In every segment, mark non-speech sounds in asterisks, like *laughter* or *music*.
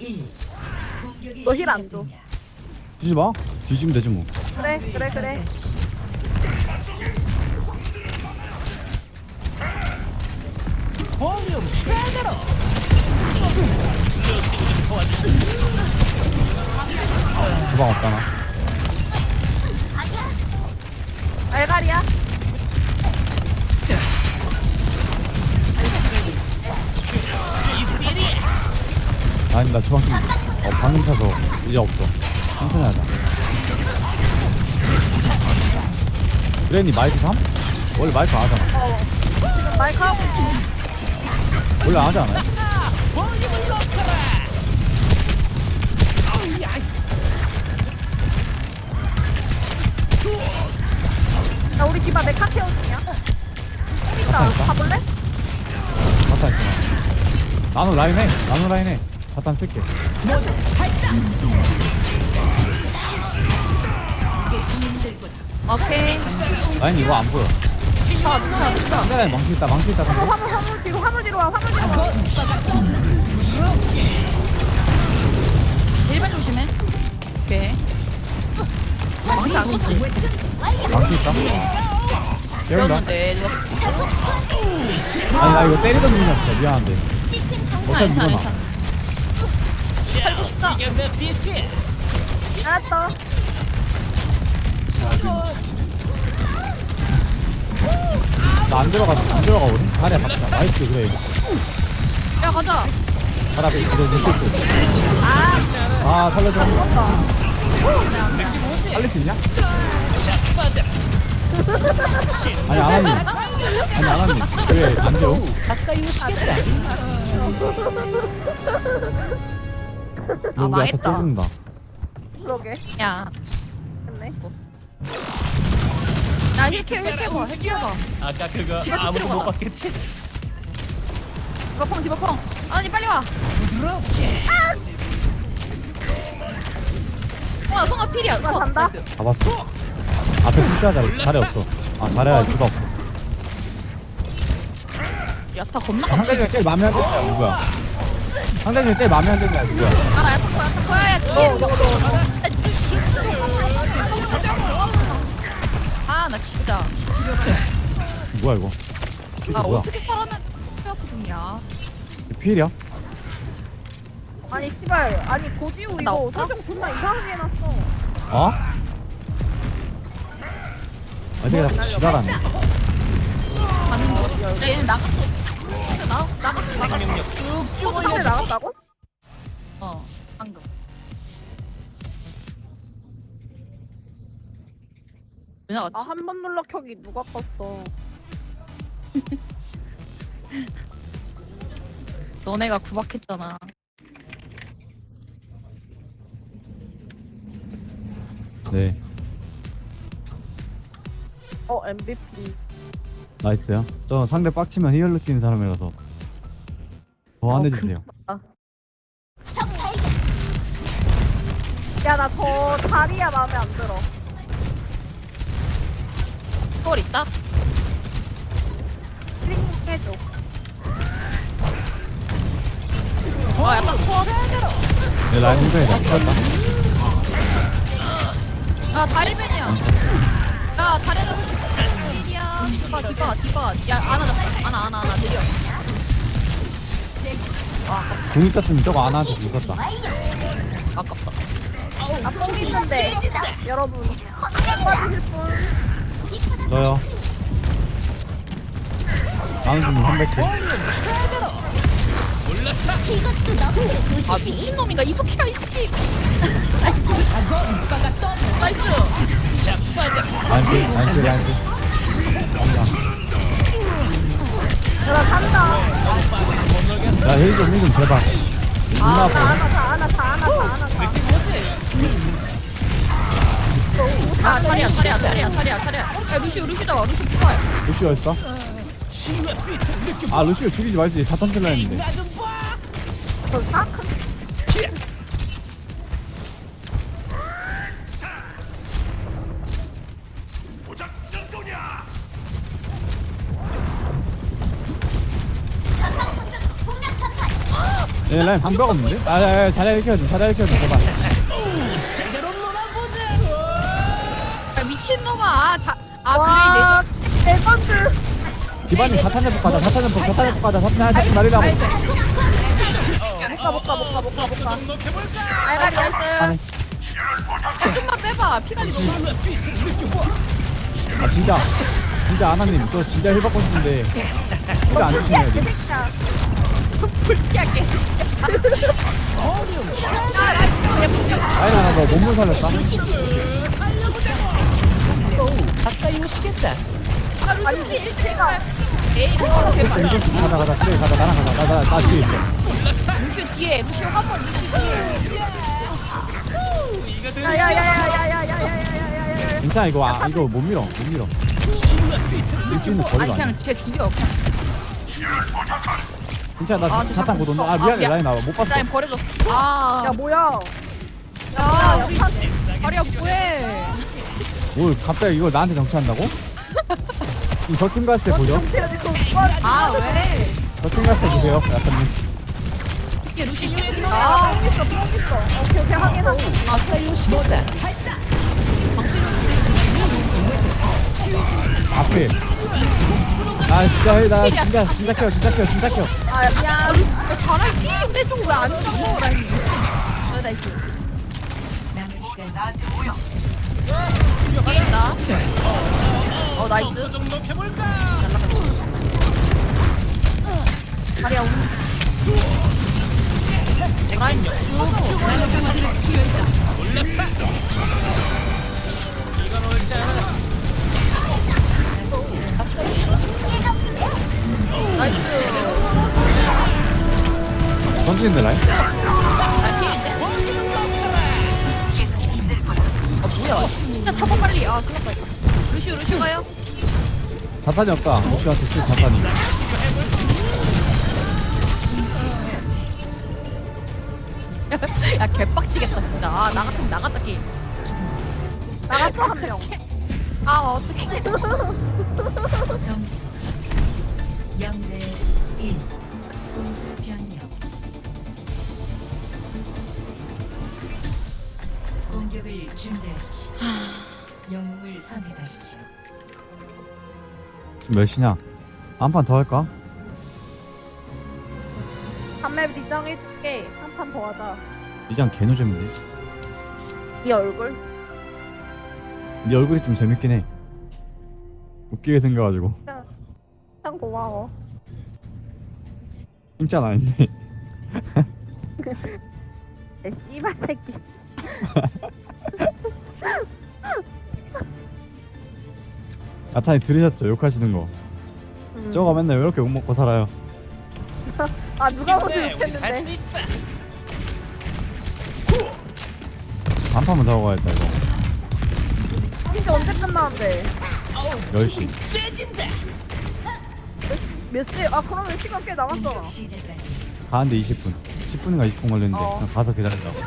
1. 공격이 너힐 안 줘. 뒤지 마. 뒤지면 되지 뭐. 그래 그래 그래 저지하십시오. 주방 없잖아. 알갈이야 아니 나 주방 좀. 어 방금 차서 이제 없어. 천천히 하자. 그래니 마이크 3? 원래 마이크 안 하잖아. 어 지금 마이크 하고 원래 안 하지 않아요? 야 우리 디바 메카 있다 있다. 가볼래? 사탄 있잖아. 나노 라인 해. 나노 라인 해. 사탄 쓸게. 오케이. 라인 이거 안 보여. 자, 자, 자. 상대 라인 망치 있다. 망치 있다. 어, 상대. 화물 화물 뒤로 화물 뒤로 와 화물 뒤로 와 1번 조심해. 오케이. 망치 안 있지? 망치 있다. 그러는데 이거 아니 나 이거 때리던 중이었어. 미안한데. 괜찮아, 어차피 괜찮아, 밀어놔. 괜찮아. 살고 싶다. 알았어 나 안 들어갔어. 안 들어가거든. 다리야 박자. 나이스 그래. 야, 가자. 다리 앞에 이거 묶고 있어. 아, 아 살려줘. 살릴 수 있냐? 아니 안 왔니? 아니 안 왔니? 왜안 줘? *laughs* 아, 망했다. 다 그러게 야. 됐네 야, 힐케어, 힐케어, 힐케어. 아까 그거 이거 아무도 터뜨려 못 가자. 봤겠지? 디바펑, 디바펑. 아니, 빨리 와. 와, 성아 필이야. 나 컷. 간다. 나이스. 잡았어. 앞에 자리 자리 없어. 아 자리야 누가 없어. 야타 겁나. 상대가 제일 마음에 안 드는 애야 누구야? 상대가 제일 마음에 안 드는 누구야? 아, 나 야타 거야, 야타 거야. 야, 뒤에. 아, 나 진짜. 뭐야 이거? 아, 뭐야? 어떻게 살았는 생각하냐. 필이야? 아니 씨발 아니 고지우 나 이거 없다? 설정 존나 이상하게 해놨어 어? 어떻게 자꾸 지랄하네. 가는 거. 야, 얘네 나갔어. 나, 나갔어, 나갔어. 상대 나갔다고? 어, 방금. 왜 나갔지? 아 한 번 눌러 켜기 누가 껐어 너네가 구박했잖아. 네, 어 MVP 나이스요. 저 상대 빡치면 히얼 느끼는 사람이라서 더안 어, 해주세요. 야 나 저 다리야 마음에 안 들어 똘 있다? 링 해줘 와, 약간 코어. 내 라인 생각이다. 미쳤다. 야, 다리벤이야. 야, 다리 잡을 수 있어. 필이야. 디바, 디바, 디바. 야, 안아, 잡자. 안아, 안아, 안아. 느려. 와, 아깝다. 공 있었으면 저거 안 하한테 죽었다. 아깝다. 아뽕 있는데 여러분 분 저요. 좀 300개. 아, 미친놈인가? 이소키야, 이씨. *laughs* 나이스. 나이스. 필, 라인 필. 나 간다 야, 힐 좀, 힐좀 제발. 아, 다. 하나 다 하나 다 하나 다 하나 다 아, 타리야, 타리야, 타리야, 타리야, 타리야. 야, 루시오 잡아. 루시오 피봐요. 루시오 있어? 아, 루시오 죽이지 말지. 사탄 킬라 했는데. 저 사? 얘 라인 방벽 없는데? 아, 야, 야, 자리야 이렇게 해줘, 자리야 이렇게 해줘, 제발. 야, 미친놈아 자, 아 와, 그래 레전드. 기반님 사탄 회복 가자, 사탄 회복, 사탄 회복 가자, 사탄 회복 말이라고. 내줘 못 가, 못 가, 못 가, 못 가, 못 가. 나이스 알갈이 나이스 좀만 빼봐 피관리 너무 아, 진짜. 진짜 아나님, 저 진짜 힐 받고 싶은데. 진짜 안 주시네요, 지금. 야 라이프 라인 하나 더 몸을 살렸다. 아 루시 1대1 에이 이거 대박 이거 가자, 가자, 그래, 가자, 나랑 가자. 나, 나, 나 뒤에 있어. 루시 뒤에 루시 한번 루시 뒤에 야야야야야야야야야야야. 괜찮아, 이거, 아, 이거 못 밀어, 못 밀어. 아니 거리가 아니야. 그냥 쟤 죽여 그냥 괜찮아, 나 아, 저 사탄 잠깐- 곧 온다. 아, 아, 미안해, 미안. 라인 나와. 못 봤어. 라인 버려줬어 아 야 뭐야? 야, 우리 다리야 뭐해? 뭘, 갑자기 이걸 나한테 정치한다고? *laughs* 이 저팀 갔을 때 보죠? 뭐아 왜? 저팀 갔을 때 보세요, 약간님. 이게 루시 계속 아, 있다. 뽕 있어, 뽕 있어. 오케이, 오케이. 아 스타일리시 뭐다? 앞에. 아, 진짜, 해, 나 진짜, 진짜 켜, 진짜 켜, 진짜 켜. 아, 미안. 야 잘할 피 근데 좀 왜안 잡어? 라인. 아 나이스. 뒤에 있다. 어 나이스. 다리야 오늘. 라인 나이스. 던지는데, 라인? 아 필인데? 아 빨리. 아 큰일 났다. 루시오 루시오 가요. 자탄이 없다. 혹시한테 쓸 자탄이. 야 개빡치겠다 진짜. 아 나 같으면 나갔다 게임. 나갔어, 한 명. 아 어떡해. 점수 0대 1 공수 변경 공격을 준비하십시오 영웅을 선택하십시오 지금 몇 시냐? 한 판 더 할까? 한맵 리정해줄게. 한 판 더 하자. 이장 개노잼인데. 네 얼굴. 네 얼굴이 좀 재밌긴 해. 웃기게 생겨가지고. 참 고마워. 진짜 아닌데. 내 *laughs* 씨발 새끼. *laughs* 나탄이 들으셨죠? 욕하시는 거. 음. 저거 맨날 왜 이렇게 욕먹고 살아요? *laughs* 아, 누가 보지 못했는데. 한 판만 더 하고 가야겠다, 이거. 이게 언제 끝나는데? 10시. 몇 시? 아, 그러면 시간 꽤 남았잖아. 가는데 20분. 10분인가 20분 걸렸는데. 어. 그냥 가서 기다린다고.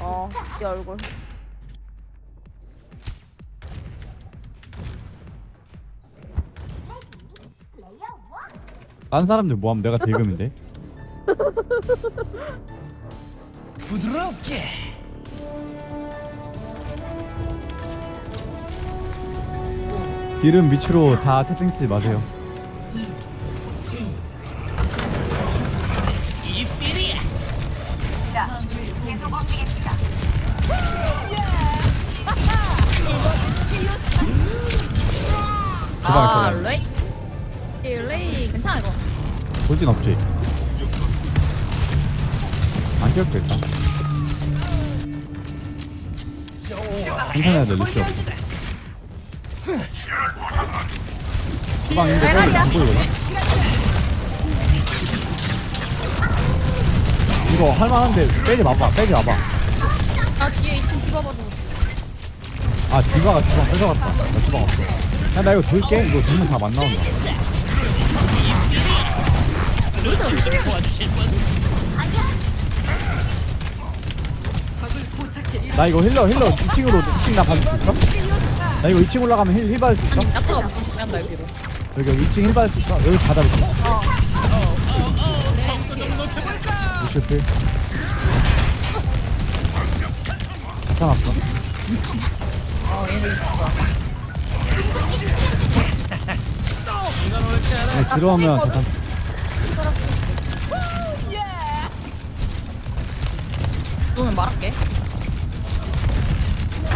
어, 네 얼굴. 딴 사람들 뭐하면 내가 대금인데? *laughs* 부드럽게 딜은 밑으로 다 채팅 치지 마세요. 이 삘이야 아 제발, 레이. 이 레이 괜찮아 이거. 볼진 없지? 안 껴겠다. 괜찮아야 돼, 루시 없 방인데 빨리 안 보이거든? 이거 할만한데 빼지 마봐, 빼지 마봐. 아 뒤에 2층 뒤봐봐도. 아, 디바가 주방 뺏어갔다. 나 주방 없어. 야, 나 이거 돌게. 이거 정면 다안 나온다. 도와주실 분나 이거 힐러, 힐러 2층으로 2층 나 받을 수 있어? 나 이거 2층 올라가면 힐, 힐 받을 수 있어? 아니 무슨 중요한다 여기로. 여기 2층 힐 받을 수 있어? 여기 수 있어? 성도 좀 높여볼까 루시오 나이스 필 괜찮았어 어 얘네 있어 네, 들어오면 잠깐 누우면 말할게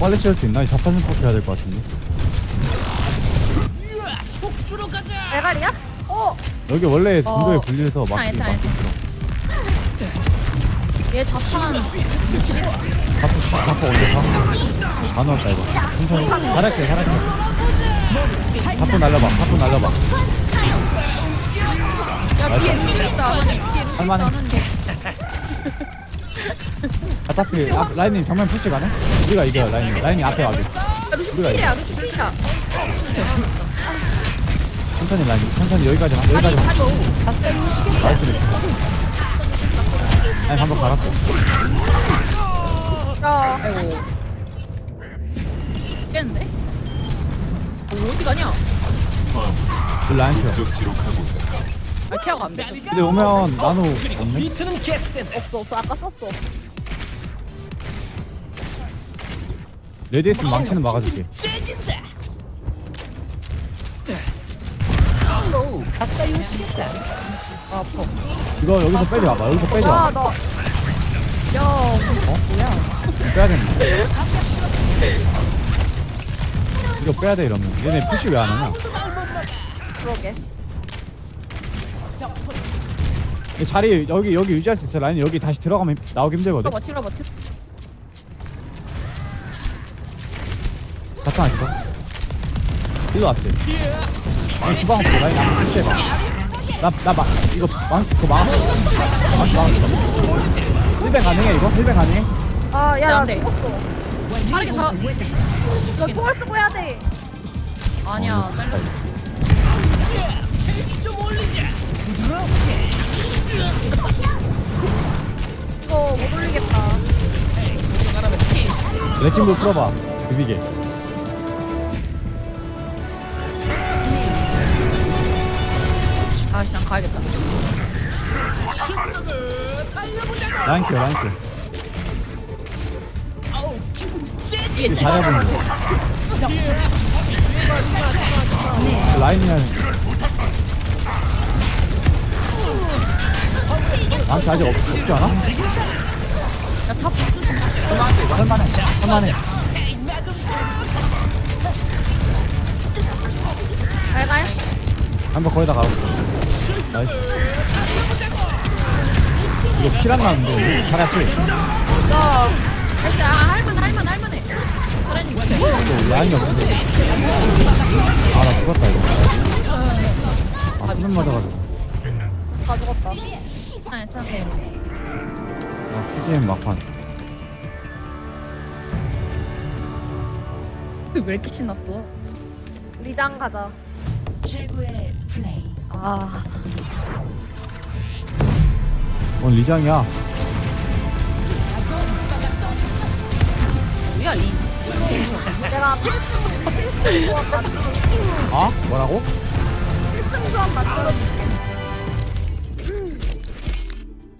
빨리 채울 수 있나? 이 자판심 포트 해야 될 것 같은데 대가리야? 어 여기 원래 중도에 어. 분리해서 막 괜찮아, 막기 괜찮아. 얘 자판 자꾸 자꾸 언제 가? 다 넣었다 이거 천천히 잘할게 잘할게 자꾸 날려봐 자꾸 날려봐 야 뒤에 루시 있다 뒤에 루시 있다. 하는데 어차피 아, 라인님 정면 푸시 가네? 우리가 이겨요 라인님 라인이 앞에 와게 야 루시 우리가 필이야 루시 필이야 천천히 라인님 천천히 여기까지만 여기까지만 나이스 라인 한번 갈았고. 야, 아이고 깼는데? 어, 어디 가냐? 그 라인 켜 아 케어가 안돼. 근데 오면 나노 없네? 없어 없어. 아까 썼어 레디 있으면 망치는 막아줄게. 아파 이거 여기서 빼지 마봐. 여기서 빼지 마 와너 야 빼야 되는데 이거 빼야 돼 이러면. 얘네 푸시 왜 안 하냐? 그러게. 이 자리 여기 여기 유지할 수 있어. 라인 여기 다시 들어가면 나오기 힘들거든. 틸러봐 틸러 잠 깐 있어 일로 왔지 아니 주방 없어 라인 앞에 푸시 해봐 나나 막 이거 망 그거 막았어 막았어 1배 가능해 이거? 1배 가능해? 아 야 안 돼. 죽었어. 빠르게 가. 너 총알 쓰고 해야 돼. 아니야 잘려 이거 못 올리겠다. 레킹볼 풀어봐 비비게 아 그냥 가야겠다 뒤에 이거 틸 잘해보는 거 라인이랑 망치 아직 없, 없지 않아? 야 탑. 할만해 할만해 잘 가요? 한번 거의 다 가고 나이스. 이거 킬안 나는데 잘했어 나이스 아 할만 할만 할만해 라인이 없는데. 아나 죽었다 이거. 아 수면 맞아가지고. 다 죽었다 괜찮아 괜찮아 아 CGM 막판. 왜 이렇게 신났어? 리장 가자. 최고의 플레이. 아 오늘 리장이야 뭐야 내가 만들어 아? 뭐라고? 필승 조합 만들어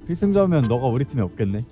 필승점면 너가 우리 팀에 없겠네